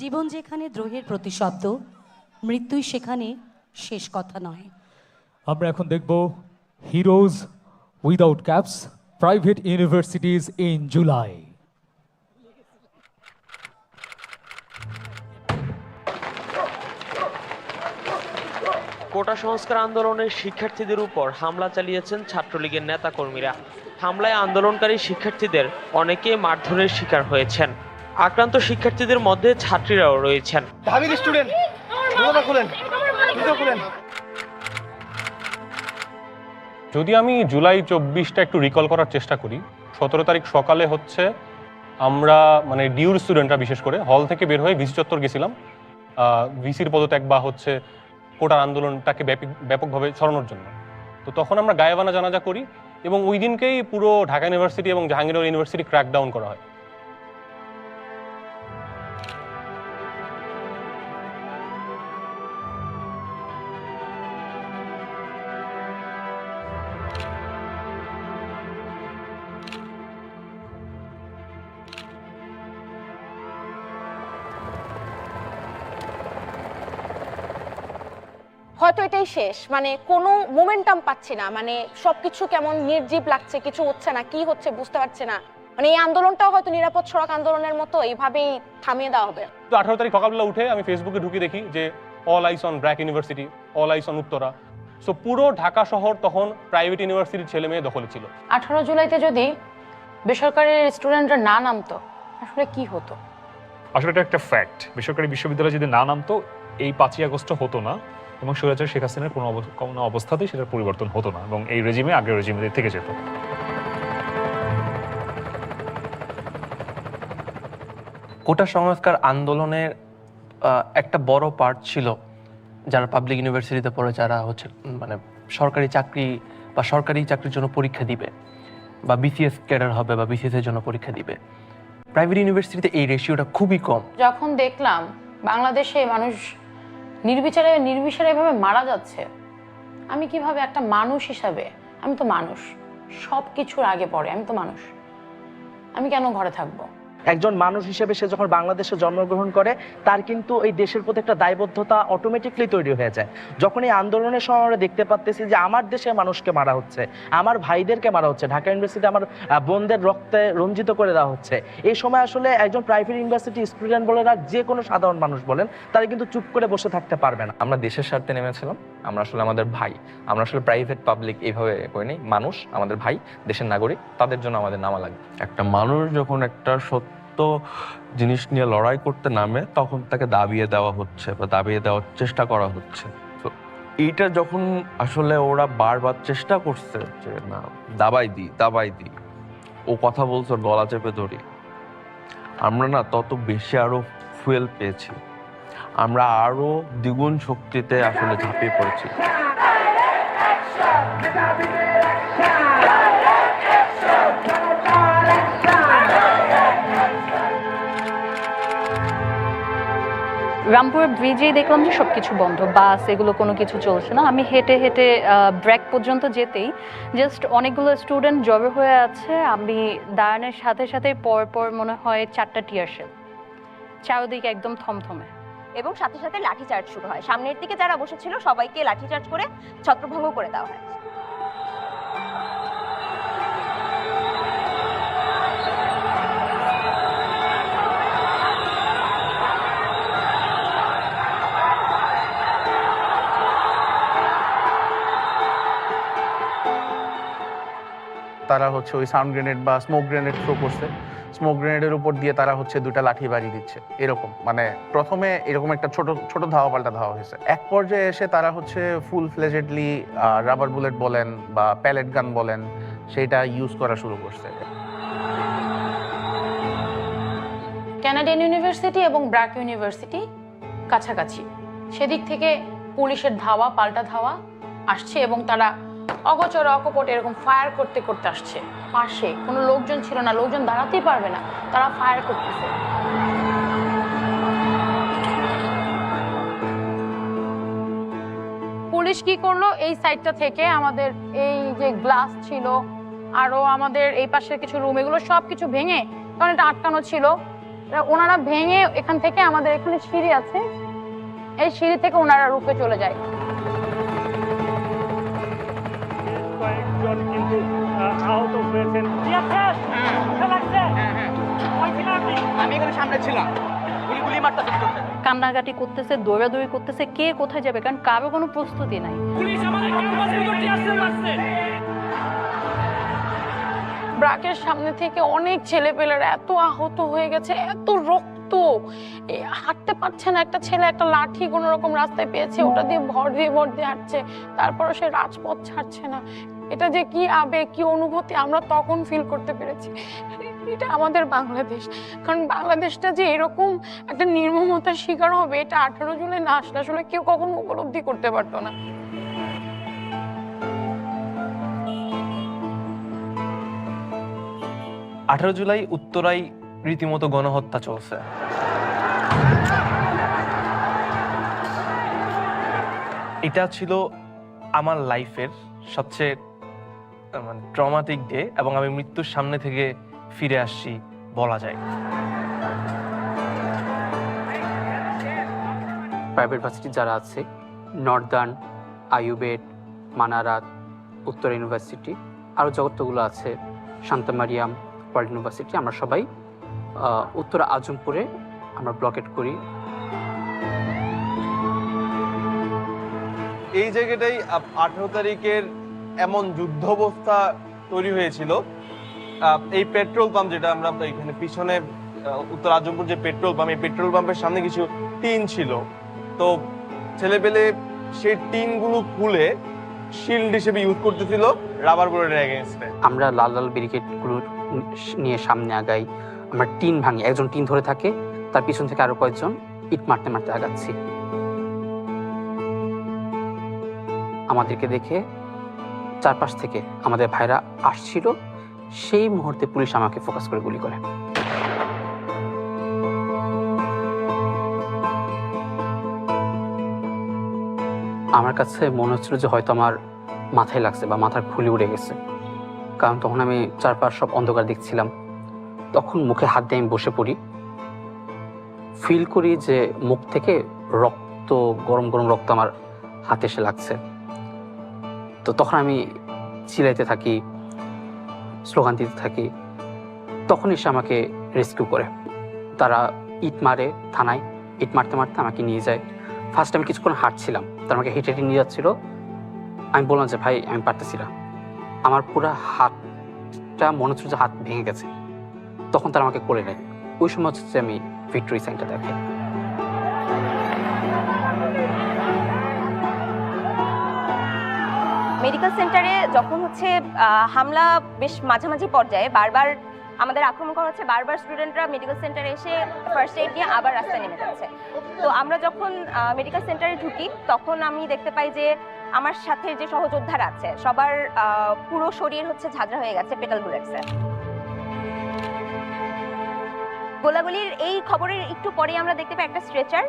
জীবন যেখানে দ্রোহের প্রতিশব্দ মৃত্যুই সেখানে শেষ কথা নয়। আমরা এখন দেখব heroes without caps private universities in July quota সংস্কার আন্দোলনের শিক্ষার্থীদের উপর হামলা চালিয়েছেন ছাত্রলীগের নেতাকর্মীরা। হামলায় আন্দোলনকারী শিক্ষার্থীদের অনেকে মারধরের শিকার হয়েছেন। আক্রান্ত শিক্ষার্থীদের মধ্যে ছাত্রীরাও রয়েছেন। ঢাবির স্টুডেন্ট খুলেন খুলেন। যদি আমি জুলাই চব্বিশটা একটু রিকল করার চেষ্টা করি সতেরো তারিখ সকালে হচ্ছে আমরা মানে ডিউর স্টুডেন্টরা বিশেষ করে হল থেকে বের হয়ে ভিসি চত্বর গেছিলাম। ভিসির পদত্যাগ বা হচ্ছে কোটার আন্দোলনটাকে ব্যাপী- ব্যাপকভাবে ছড়ানোর জন্য। তো তখন আমরা গায়েবানা জানাজা করি এবং ওই দিনকেই পুরো ঢাকা ইউনিভার্সিটি এবং জাহাঙ্গীরনগর ইউনিভার্সিটি ক্র্যাকডাউন করা হয়। হয়তো এটাই শেষ। মানে কোনো মোমেন্টাম পাচ্ছি না। মানে সবকিছু কেমন নির্জীব লাগছে কিছু হচ্ছে না কি হচ্ছে বুঝতে পারছে না। মানে এই আন্দোলনটাও হয়তো নিরাপদ সড়ক আন্দোলনের মতো এইভাবেই থামিয়ে দেওয়া হবে। তো আঠারো তারিখ সকালবেলা উঠে আমি ফেসবুকে ঢুকে দেখি যে all eyes on BRAC university all eyes on Uttara. So পুরো ঢাকা শহর তখন প্রাইভেট ইউনিভার্সিটির ছেলে মেয়ে দখলে ছিল। আঠারো জুলাইতে যদি বেসরকারি স্টুডেন্টরা না নামতো আসলে কি হতো? আসলে এটা একটা ফ্যাক্ট বেসরকারি বিশ্ববিদ্যালয় যদি না নামতো এই পাঁচই আগস্ট হতো না। এবং স্বৈরাচার শেখ হাসিনার কোনো কোনো অবস্থাতেই সেটার পরিবর্তন হতো না এবং এই রেজিমে আগের রেজিমে থেকে যেত। কোটা সংস্কার আন্দোলনের আহ, একটা বড় পার্ট ছিল যারা পাবলিক ইউনিভার্সিটিতে পড়ে যারা হচ্ছে মানে সরকারি চাকরি বা সরকারি চাকরির জন্য পরীক্ষা দিবে বা বিসিএস ক্যাডার হবে বা বিসিএস এর জন্য পরীক্ষা দিবে। প্রাইভেট ইউনিভার্সিটিতে এই রেশিওটা খুবই কম। যখন দেখলাম বাংলাদেশে মানুষ নির্বিচারে নির্বিচারে এভাবে মারা যাচ্ছে। আমি কীভাবে একটা মানুষ হিসাবে, আমি তো মানুষ সব কিছুর আগে পড়ে, আমি তো মানুষ। আমি কেন ঘরে থাকব? একজন মানুষ হিসেবে সে যখন বাংলাদেশে জন্মগ্রহণ করে তার কিন্তু এই দেশের প্রতি একটা দায়বদ্ধতা অটোমেটিকলি তৈরি হয়ে যায়। যখন এই আন্দোলনের সময় আমরা দেখতে পাচ্তেছি যে আমার দেশের মানুষকে মারা হচ্ছে আমার ভাইদেরকে মারা হচ্ছে ঢাকা ইউনিভার্সিটি আমার বোনদের রক্তে রঞ্জিত করে দেওয়া হচ্ছে এই সময় আসলে একজন প্রাইভেট ইউনিভার্সিটি স্টুডেন্ট বলেন আর যে কোনো সাধারণ মানুষ বলেন তারা কিন্তু চুপ করে বসে থাকতে পারবে না। আমরা দেশের স্বার্থে নেমেছিলাম আমরা আসলে আমাদের ভাই আমরা আসলে প্রাইভেট পাবলিক এইভাবে করিনি মানুষ আমাদের ভাই দেশের নাগরিক তাদের জন্য আমাদের নামা লাগবে। একটা মানুষ যখন একটা সত্য জিনিস নিয়ে লড়াই করতে নামে, তখন তাকে দাবিয়ে দেওয়া হচ্ছে বা দাবিয়ে দেওয়ার চেষ্টা করা হচ্ছে। তো এইটা যখন আসলে ওরা বারবার চেষ্টা করছে যে, না, দাবাই দিই দাবাই দিই ও কথা বলছে গলা চেপে ধরি আমরা না তত বেশি আরও ফুয়েল পেয়েছি। আমরা আরও দ্বিগুণ শক্তিতে আসলে ঝাঁপিয়ে পড়েছি। রামপুরের ব্রিজেই দেখলাম যে সব কিছু বন্ধ, বাস, এগুলো কোনো কিছু চলছে না। আমি হেঁটে হেঁটে ব্রেক পর্যন্ত যেতেই জাস্ট অনেকগুলো স্টুডেন্ট জবে হয়ে আছে। আমি দাঁড়ানোর সাথে সাথে পর পর মনে হয় চারটা টিয়ার শেল চারদিকে একদম থমথমে। এবং সাথে সাথে লাঠিচার্জ শুরু হয়। সামনের দিকে যারা বসেছিল, সবাইকে লাঠিচার্জ করে ছত্রভঙ্গ করে দেওয়া হয়। তারা হচ্ছে ওই সাউন্ড গ্রেনেড বা স্মোক গ্রেনেড থ্রো করছে। স্মোক গ্রেনেডের উপর দিয়ে তারা হচ্ছে দুটা লাঠি বাড়ি দিচ্ছে, এরকম। মানে প্রথমে এরকম একটা ছোট ছোট ধাওয়া পাল্টা ধাওয়া হয়েছে। এক পর্যায়ে এসে তারা হচ্ছে ফুল ফ্লেজেডলি রাবার বুলেট বলেন বা প্যালেট গান বলেন সেটা ইউজ করা শুরু করছে। ক্যানাডিয়ান ইউনিভার্সিটি এবং ব্র্যাক ইউনিভার্সিটি কাছাকাছি। সেদিক থেকে পুলিশের ধাওয়া, পাল্টা ধাওয়া আসছে এবং তারা অগচর, অকপট এরকম ফায়ার করতে করতে আসছে। পাশে কোনো লোকজন ছিল না, লোকজন দাঁড়াতেই পারবে না, তারা ফায়ার করতেছে। পুলিশ কি করল? এই সাইডটা থেকে আমাদের এই যে গ্লাস ছিল, আরও আমাদের এই পাশের কিছু রুম এগুলো সব কিছু ভেঙে কারণ এটা আটকানো ছিল। ওনারা ভেঙে এখান থেকে আমাদের এখানে সিঁড়ি আছে। এই সিঁড়ি থেকে ওনারা রূপে চলে যায়। আহত হয়েছেন। আমি। এখানে সামনে ছিলাম। গুলি গুলি মারতে কান্নাকাটি করতেছে দৌড়াদৌড়ি করতেছে কে কোথায় যাবে? কারণ কারও কোনো প্রস্তুতি নাই। ব্রাকের সামনে থেকে অনেক ছেলেপেলেরা এত আহত হয়ে গেছে এত রক্ত। এ, হাঁটতে পারছে না একটা ছেলে একটা লাঠি কোনো রকম রাস্তায় পেয়েছে ওটা দিয়ে ভর দিয়ে ভর দিয়ে হাঁটছে। তারপরে সে রাজপথ ছাড়ছে না। এটা যে কি আবেগ, কি অনুভূতি আমরা তখন ফিল করতে পেরেছি। এটা আমাদের বাংলাদেশ। কারণ বাংলাদেশটা যে এরকম একটা নির্মমতার শিকার হবে, এটা আঠারো জুলাই না আসলে আসলে কেউ কখনো উপলব্ধি করতে পারতো না। আঠারো জুলাই উত্তরায় রীতিমতো গণহত্যা চলছে। এটা ছিল আমার লাইফের সবচেয়ে ট্রমাটিক ডে এবং আমি মৃত্যুর সামনে থেকে ফিরে আসছি বলা যায়। প্রাইভেট ভার্সিটি যারা আছে নর্দার্ন আয়ুবেট মানারাত উত্তর ইউনিভার্সিটি আরও যতগুলো আছে শান্তা মারিয়াম ওয়ার্ল্ড ইউনিভার্সিটি আমরা সবাই উত্তর আজমপুরে আমরা ব্লকেট করি। এই জায়গাটাই আঠারো তারিখের এমন যুদ্ধ অবস্থা তৈরি হয়েছিল। এই পেট্রোল পাম্প যেটা আমরা এখানে পিছনে উত্তর আজমপুর যে পেট্রোল পাম্প, এই পেট্রোল পাম্পের সামনে কিছু টিন ছিল। তো ছেলেপেলে সেই টিনগুলো খুলে শিল্ড হিসেবে ইউজ করতেছিল রাবার বুলেটের এগেনস্টে আমরা লাল লাল ব্যারিকেডগুলো নিয়ে সামনে আগাই। আমরা টিন ভাঙি, একজন টিন ধরে থাকে, তার পিছন থেকে আরও কয়েকজন ইট মারতে মারতে আগাচ্ছি। আমাদেরকে দেখে চারপাশ থেকে আমাদের ভাইরা আসছিল, সেই মুহূর্তে পুলিশ আমাকে ফোকাস করে গুলি করে। আমার কাছে মনে হচ্ছিল যে হয়তো আমার মাথায় লাগছে বা মাথার খুলি উড়ে গেছে। কারণ তখন আমি চারপাশ সব অন্ধকার দেখছিলাম। তখন মুখে হাত দিয়ে আমি বসে পড়ি। ফিল করি যে মুখ থেকে রক্ত, গরম গরম রক্ত আমার হাতে এসে লাগছে। তো তখন আমি চিলাইতে থাকি, স্লোগান দিতে থাকি। তখন এসে আমাকে রেস্কিউ করে। তারা ইট মারে থানায়, ইট মারতে মারতে আমাকে নিয়ে যায়। ফার্স্ট আমি কিছুক্ষণ হাঁটছিলাম, তারা আমাকে হেঁটে হেঁটে নিয়ে যাচ্ছিল। আমি বললাম যে, ভাই, আমি পারতেছি না। আমার পুরো হাতটা মনে হচ্ছে যে, হাত ভেঙে গেছে। তখন তারা আমাকে করে নেয়। ওই সময় হচ্ছে আমি ভিক্টোরি সাইনটা দেখাই। মেডিকেল সেন্টারে যখন হচ্ছে হামলা বেশ মাঝামাঝি পর্যায়ে, বারবার আমাদের আক্রমণ করা হচ্ছে, বারবার স্টুডেন্টরা মেডিকেল সেন্টারে এসে ফার্স্ট এইড নিয়ে আবার রাস্তায় নেমে যাচ্ছে। তো আমরা যখন মেডিকেল সেন্টারে ঢুকি, তখন আমি দেখতে পাই যে, আমার সাথে যে সহযোদ্ধারা আছে, সবার পুরো শরীর হচ্ছে ঝাঁঝরা হয়ে গেছে পেটাল বুলেটসে। গোলাগুলির এই খবরের একটু পরেই আমরা দেখতে পাই একটা স্ট্রেচার